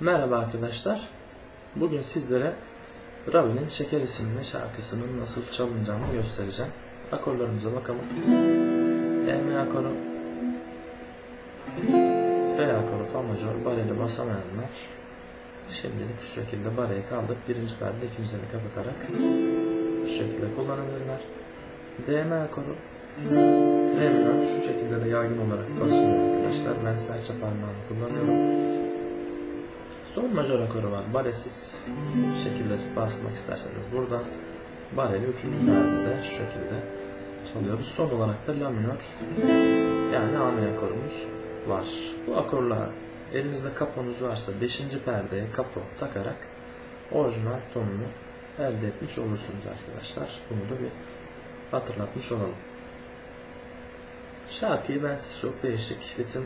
Merhaba arkadaşlar. Bugün sizlere Ravi'nin Şeker isimli şarkısının nasıl çalınacağını göstereceğim. Akorlarımıza bakalım. E mi akoru, F akoru, Fa majör, bareli basamayanlar şimdilik şu şekilde bareyi kaldırıp birinci perde ikinci eli kapatarak şu şekilde kullanabilirler. D mi akoru, Re minör şu şekilde de yaygın olarak basılıyor arkadaşlar. Ben serçe parmağımı kullanıyorum. Sol majör akoru var. Baresiz şekilde basmak isterseniz buradan bareli üçüncü perdede şu şekilde çalıyoruz. Son olarak da la minör yani A mi akorumuz var. Bu akorla elinizde kaponuz varsa 5. perdeye kapo takarak orijinal tonunu elde etmiş olursunuz arkadaşlar. Bunu da bir hatırlatmış olalım. Şarkıyı ben size çok değişik ritim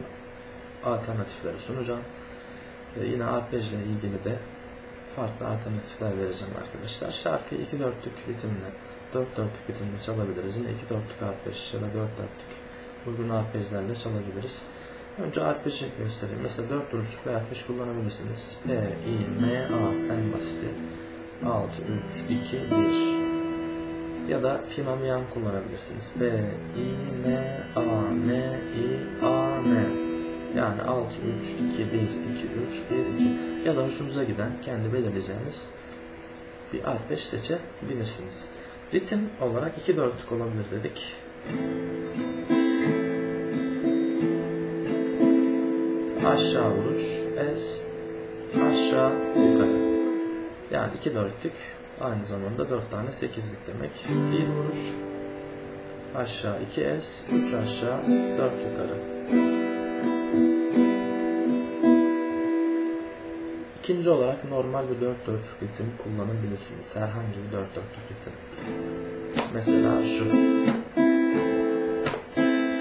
alternatifleri sunacağım. Ve yine arpej ilgili de farklı alternatifler vereceğim arkadaşlar. Şarkıyı 2 dörtlük ritimle, 4 dörtlük ritimle çalabiliriz. Yine 2 dörtlük arpej ya da 4 dörtlük uygun arpejlerle çalabiliriz. Önce arpeji göstereyim. Mesela 4 duruşluk bir arpej kullanabilirsiniz. P, I, M, A en basiti. 6, 3, 2, 1 ya da Finamiyan kullanabilirsiniz. B, I, M, A, M, I, A, M. Yani 6, 3, 2, 1, 2, 3, 1, 2 ya da hoşunuza giden kendi belirleyeceğiniz bir arpej seçebilirsiniz. Ritim olarak 2 dörtlük olabilir dedik. Aşağı vuruş, es, aşağı, yukarı. Yani 2 dörtlük aynı zamanda 4 tane 8'lik demek. Bir vuruş, aşağı 2 es, 3 aşağı, 4 yukarı. İkinci olarak normal bir 4 dörtlük ritim kullanabilirsiniz. Herhangi bir 4 dörtlük ritim. Mesela şu.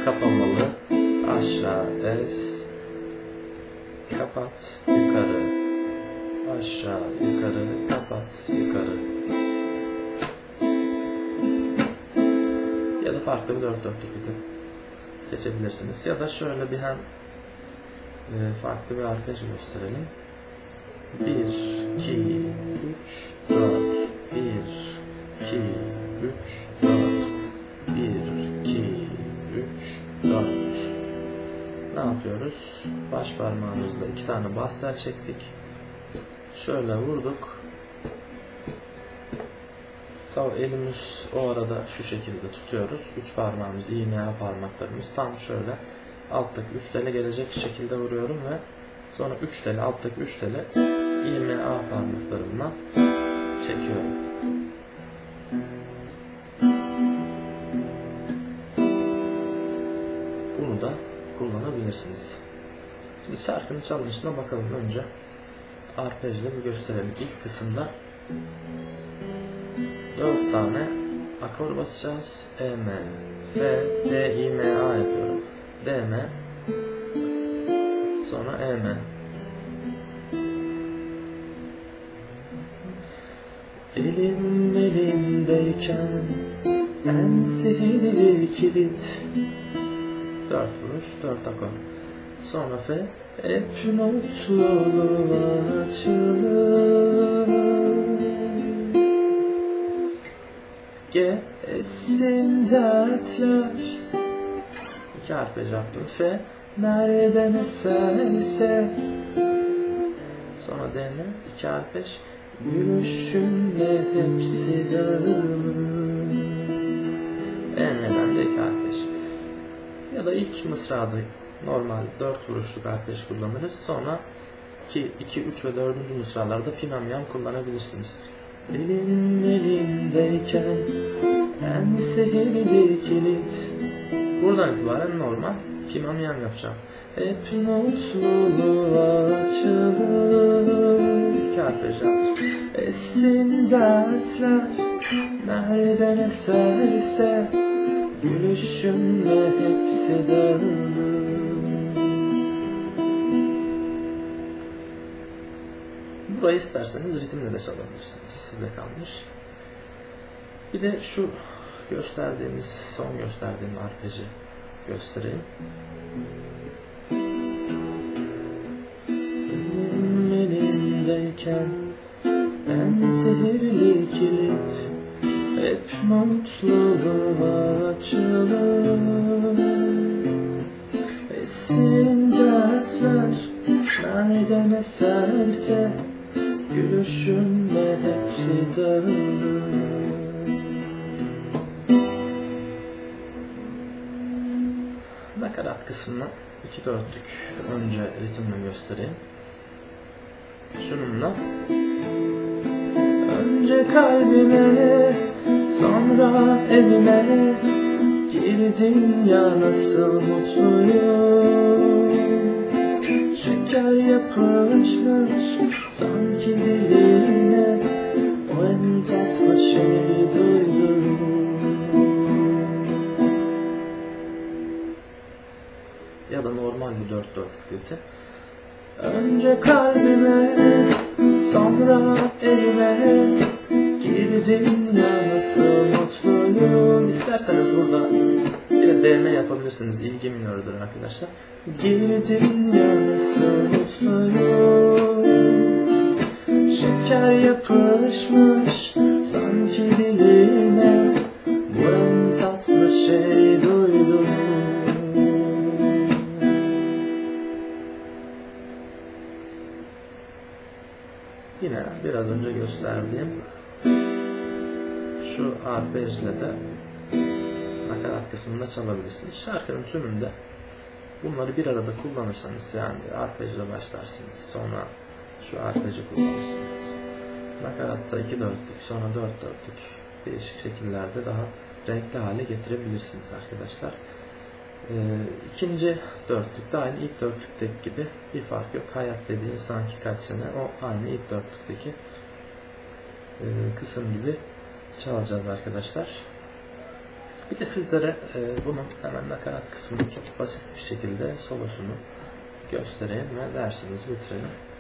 Kapamalı. Aşağı es. Kapat. Yukarı. Aşağı yukarı. Kapat. Yukarı. Ya da farklı bir 4 dörtlük ritim seçebilirsiniz. Ya da şöyle bir hem e, farklı bir arpej gösterelim. 1, 2, 3, 4, 1, 2, 3, 4, 1, 2, 3, 4. Ne yapıyoruz? Baş parmağımızla iki tane bastel çektik. Şöyle vurduk. Tabi elimiz o arada şu şekilde tutuyoruz. Üç parmağımız, iğne parmaklarımız tam şöyle alttaki üç tele gelecek şekilde vuruyorum ve sonra üç tele, alttaki üç tele iğne A parmaklarımla çekiyorum. Bunu da kullanabilirsiniz. Şimdi şarkının çalınışına bakalım önce. Arpejle bir gösterelim. İlk kısımda 4 tane akor basacağız. E, M, F, D, I, M, A yapıyorum. D, M, sonra E, M. Elim elimdeyken en sihirli kilit. Dört vuruş, dört akor. Sonra F. Hep mutluluğa açılır. G. Essin dertler. İki arpej yaptım. F. Nereden eserse. Sonra D mi? İki arpej Gülüşünle hepsi dağılır E'den de iki arpej Ya da ilk mısrada normal dört vuruşluk arpej kullanırız. Sonra 2, 2, 3 ve 4. mısralarda pinamyan kullanabilirsiniz. Elim elimdeyken en sihirli kilit Buradan itibaren normal pinamyan yapacağım. Hep mutluluğa yaptım. Essin dertler nereden eserse Gülüşünle hepsi dağılır Burayı isterseniz ritimle de çalabilirsiniz. Size kalmış. Bir de şu gösterdiğimiz, son gösterdiğim arpeji göstereyim. Sendeyken En sihirli kilit Hep mutluluğa açılır. Esin dertler Nereden eserse Gülüşünle hepsi dağılır. Nakarat kısmına? İki dörtlük önce ritimle göstereyim. Şununla. Önce kalbime, sonra evime girdin ya nasıl mutluyum. Şeker yapışmış sanki diline o en tatlı şeyi duydum. ya da normal bir dört dörtlük ritim. Önce kalbime, sonra elime girdin ya nasıl mutluyum. İsterseniz burada bir DM yapabilirsiniz. İlgi minörüdür arkadaşlar. Girdin ya nasıl mutluyum. Şeker yapışmış sanki diline Bu en tatlı şey duydum biraz önce gösterdiğim şu arpejle de nakarat kısmında çalabilirsiniz. Şarkının tümünde bunları bir arada kullanırsanız yani arpejle başlarsınız sonra şu arpeji kullanırsınız. Nakaratta iki dörtlük sonra dört dörtlük değişik şekillerde daha renkli hale getirebilirsiniz arkadaşlar. Ee, ikinci dörtlükte aynı ilk dörtlükteki gibi bir fark yok. Hayat dediğin sanki kaç sene o aynı ilk dörtlükteki e, kısım gibi çalacağız arkadaşlar. Bir de sizlere e, bunun hemen nakarat kısmını çok basit bir şekilde solosunu göstereyim ve dersimizi bitirelim.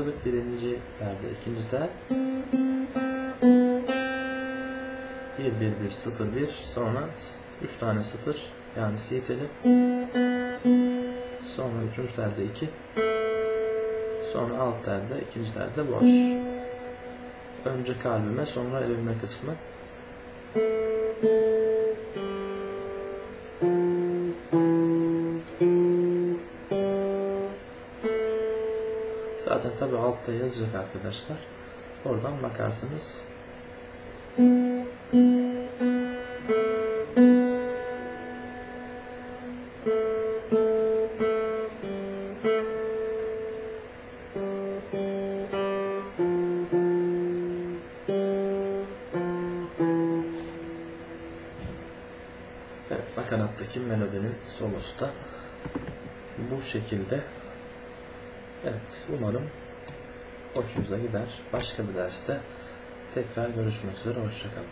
Başladık. Birinci perde, ikinci tel. 1 1 1 0 1 sonra 3 tane 0 yani C teli. Sonra üçüncü telde 2. Sonra alt telde, ikinci telde boş. Önce kalbime, sonra evime kısmı. Zaten tabi altta yazacak arkadaşlar. Oradan bakarsınız. Evet, nakarattaki melodinin solosu da bu şekilde. Evet, umarım hoşunuza gider. Başka bir derste tekrar görüşmek üzere. Hoşçakalın.